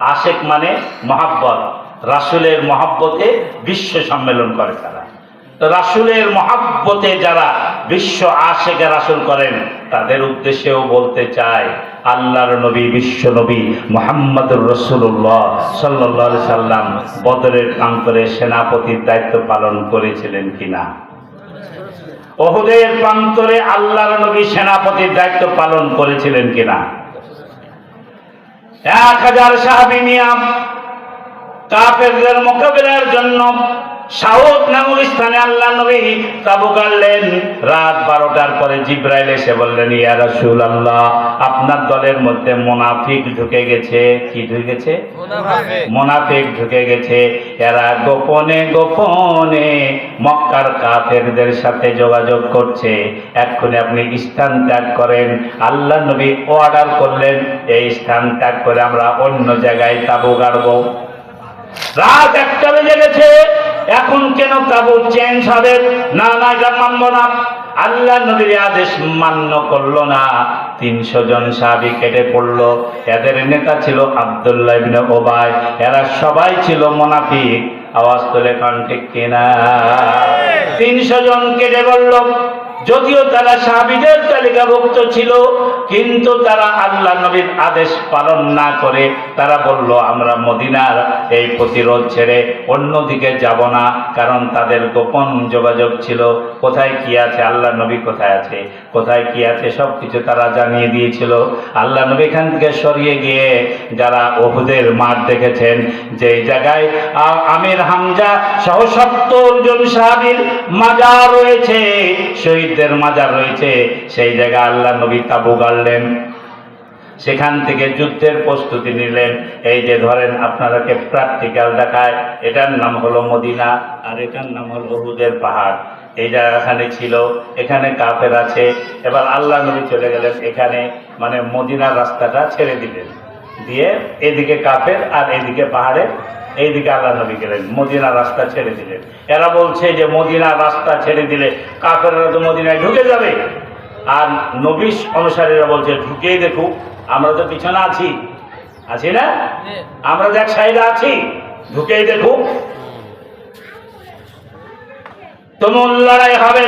আশেক মানে মহাব্বত। রাসুলের মহাব্বতে বিশ্ব সম্মেলন করে তারা। রাসুলের মহাব্বতে যারা বিশ্ব আশেকে রাসুল করেন, তাদের উদ্দেশ্যেও বলতে চায় আল্লাহর নবী, বিশ্ব নবী মোহাম্মদুর রসুল্লাহ সাল্লাহ সাল্লাম বদরের প্রান্তরে সেনাপতির দায়িত্ব পালন করেছিলেন কিনা? ওহুদের প্রান্তরে আল্লাহর নবী সেনাপতির দায়িত্ব পালন করেছিলেন কিনা? এক হাজার সাহাবি নিয়াম কাফেরদের মোকাবিলার জন্য সাউদ নামক স্থানে আল্লাহ নবী তাবু গাড়লেন রাত বারোটার পরে জিব্রাইল এসে বললেন ইয়া রাসূল আল্লাহ আপনার দলের মধ্যে মোনাফিক ঢুকে গেছে। কি ঢুকে গেছে? মোনাফিক। ঢুকে গেছে। এরা গোপনে গোপনে মক্কার কাফেরদের সাথে যোগাযোগ করছে। এক্ষুনি আপনি স্থান ত্যাগ করেন। আল্লাহ নবী অর্ডার করলেন এই স্থান ত্যাগ করে আমরা অন্য জায়গায় তাবু গাড়বো। রাত একটা বেজে গেছে। এখন কেন তাবু চেঞ্জ হবে? না না, এটা মানবো না। আল্লাহ নবীর আদেশ মান্য করল না। তিনশো জন সাহাবি কেটে পড়ল। এদের নেতা ছিল আবদুল্লাহ ওবায়। এরা সবাই ছিল মোনাফিক। আওয়াজ তোলে কান ঠিক কিনা তিনশো জন কেটে পড়ল যদিও তারা সাহাবিদের তালিকাভুক্ত ছিল, কিন্তু তারা আল্লাহ নবীর আদেশ পালন না করে তারা বলল, আমরা মদিনার এই প্রতিরোধ ছেড়ে অন্যদিকে যাব না, কারণ তাদের গোপন যোগাযোগ ছিল। কোথায় কি আছে? আল্লাহ নবী কোথায় আছে? কোথায় কি আছে? সব কিছু তারা জানিয়ে দিয়েছিল। আল্লাহ নবী এখান থেকে সরিয়ে গিয়ে যারা ওহুদের মাঠ দেখেছেন, যে জায়গায় আমির হামজা সহ সত্তর জন সাহাবীর মাজার রয়েছে শহীদদের মাজার রয়েছে, সেই জায়গায় আল্লাহ নবী তাবু গাড়লেন। সেখান থেকে যুদ্ধের প্রস্তুতি নিলেন। এই যে ধরেন আপনারাকে প্র্যাকটিক্যাল দেখায়, এটার নাম হলো মদিনা আর এটার নাম হলো ওহুদের পাহাড়। এই জায়গাখানে ছিল, এখানে কাফের আছে। এবার আল্লাহ নবী চলে গেলেন এখানে মানে মদিনার রাস্তাটা ছেড়ে দিলেন। দিয়ে এদিকে কাফের আর এদিকে পাহাড়ে এইদিকে আল্লাহ নবী গেলেন, মদিনার রাস্তা ছেড়ে দিলেন। এরা বলছে যে, মদিনার রাস্তা ছেড়ে দিলে কাফেররা তো মদিনায় ঢুকে যাবে। আর নবিশ অনুসারীরা বলছে, ঢুকেই দেখুক আমরা তো পিছনে আছি। আছি না? আমরা দেখ সাইডে আছি, ঢুকেই দেখুক লড়াই হবে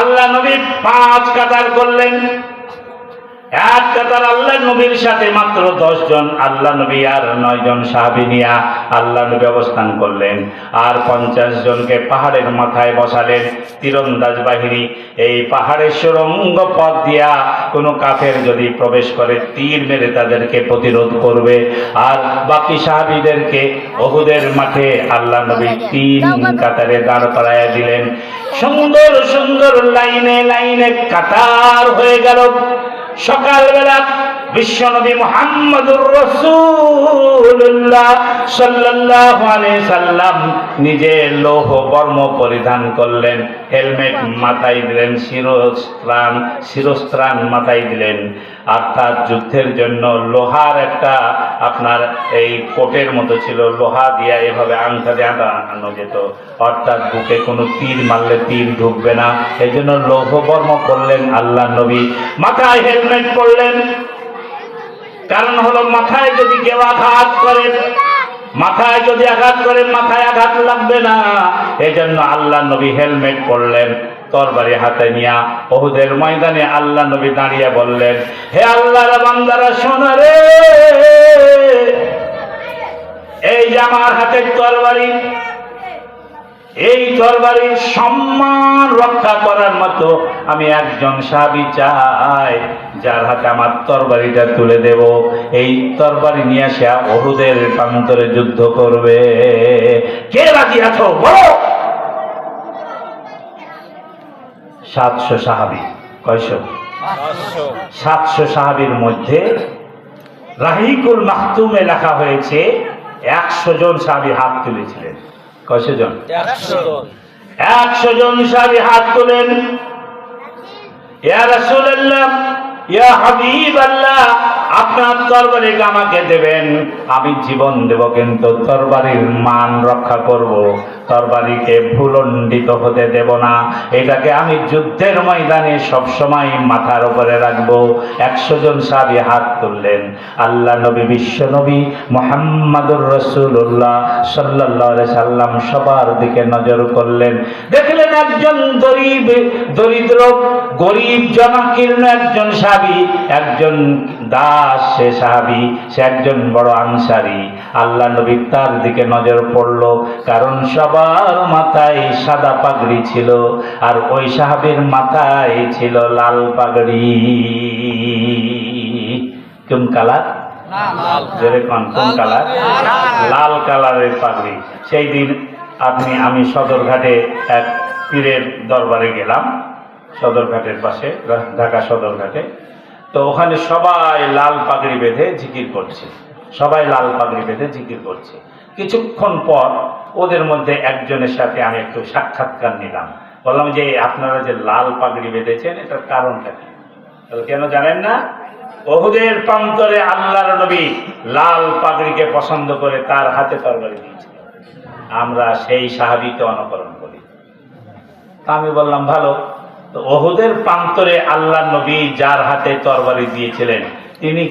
আল্লাহ নবী পাঁচ কাতার করলেন। এক কাতার আল্লাহ নবীর সাথে মাত্র জন আল্লাহ নবী আর নয় জন সাহাবি নিয়া আল্লাহ নবী অবস্থান করলেন। আর পঞ্চাশ জনকে পাহাড়ের মাথায় বসালেন। তীরন্দাজ বাহিনী, এই পাহাড়ের সুরঙ্গ পথ দিয়া কোনো কাফের যদি প্রবেশ করে, তীর মেরে তাদেরকে প্রতিরোধ করবে। আর বাকি সাহাবিদেরকে ওহুদের মাঠে আল্লাহ নবী তিন কাতারে দাঁড় করাইয়া দিলেন। সুন্দর সুন্দর লাইনে লাইনে কাতার হয়ে গেল। সকালবেলা বিশ্বনবী মোহাম্মদুর রসুল্লাহ সাল্লাল্লাহু সাল্লাম নিজে লৌহ বর্ম পরিধান করলেন, হেলমেট মাথায় দিলেন, শিরস্ত্রাণ শিরস্ত্রাণ মাথায় দিলেন। অর্থাৎ যুদ্ধের জন্য লোহার একটা আপনার এই কোটের মতো ছিল, লোহা দিয়া এভাবে আংটা দিয়ে আনানো যেত। অর্থাৎ বুকে কোনো তীর মারলে তীর ঢুকবে না। এই জন্য লৌহ বর্ম করলেন আল্লাহ নবী। মাথায় হেলমেট পরলেন কারণ হলো মাথায় যদি কেউ আঘাত করে, মাথায় যদি আঘাত করে, মাথায় আঘাত লাগবে না। এই জন্য আল্লাহ নবী হেলমেট পরলেন, তরবারি হাতে নিয়া ওহুদের ময়দানে আল্লাহ নবী দাঁড়িয়ে বললেন, হে আল্লাহর বান্দারা, শোনা রে। এই যে আমার হাতের তরবারি এই তরবারির সম্মান রক্ষা করার মতো আমি একজন সাহাবি চাই যার হাতে আমার তরবারিটা তুলে দেব। এই তরবারি নিয়ে আসে অহুদের প্রান্তরে যুদ্ধ করবে। কে রাজি আছো? বলো। সাতশো সাহাবি। কয়শো? সাতশো সাহাবির মধ্যে রাহিকুল মাহতুমে লেখা হয়েছে একশো জন সাহাবি হাত তুলেছিলেন। কয়শো জন? একশো জন। সাহাবি হাত তোলেন। ইয়া রাসূলুল্লাহ ইয়া হাবিবাল্লাহ আপনার তরবারিকে আমাকে দেবেন? আমি জীবন দেব কিন্তু তরবারির মান রক্ষা করব। তরবারিকে ভুলণ্ডিত হতে দেব না। এটাকে আমি যুদ্ধের ময়দানে সবসময় মাথার উপরে রাখব। একশো জন সাবি হাত তুললেন। আল্লাহ নবী, বিশ্ব নবী, মোহাম্মদুর রসুল্লাহ সাল্লাহ সাল্লাম সবার দিকে নজর করলেন। দেখলেন একজন গরিব, দরিদ্র, গরিব জনাকীর্ণ একজন সাবি একজন দাস সে সাহাবি সে একজন বড় আনসারি। আল্লাহ নবী তার দিকে নজর পড়ল কারণ সবার মাথায় সাদা পাগড়ি ছিল আর ওই সাহাবির মাথায় ছিল লাল পাগড়ি। কোন কালার? কোন কালার? লাল কালারের পাগড়ি। সেই দিন আপনি আমি সদরঘাটে এক পীরের দরবারে গেলাম সদরঘাটের পাশে ঢাকা সদরঘাটে। তো ওখানে সবাই লাল পাগড়ি বেঁধে জিকির করছে। সবাই লাল পাগড়ি বেঁধে জিকির করছে। কিছুক্ষণ পর ওদের মধ্যে একজনের সাথে আমি একটু সাক্ষাৎকার নিলাম। বললাম যে, আপনারা যে লাল পাগড়ি বেঁধেছেন, এটার কারণটা কি? কেন জানেন না? ওহুদের প্রান্তরে আল্লাহর নবী লাল পাগড়িকে পছন্দ করে তার হাতে তরবারি দিয়েছে আমরা সেই সাহাবিকে অনুকরণ করি। তা আমি বললাম, ভালো। ওহুদের প্রান্তরে আল্লাহ নবী যার হাতে তরবারি দিয়েছিলেন তিনি